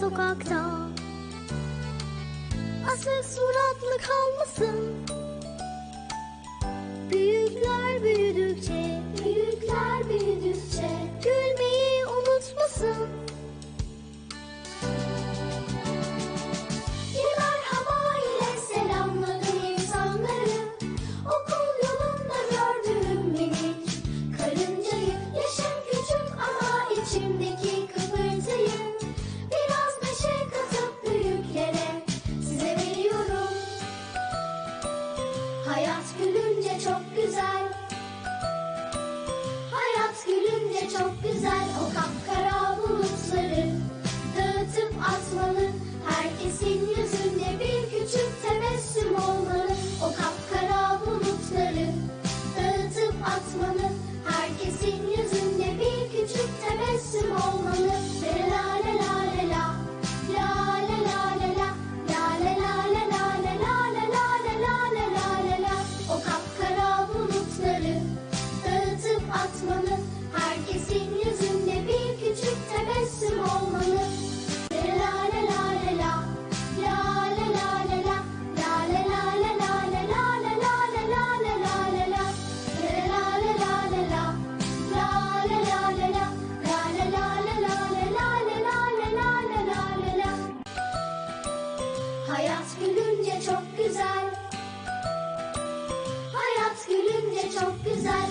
sokakta. Asıl suratlı kalmasın cause I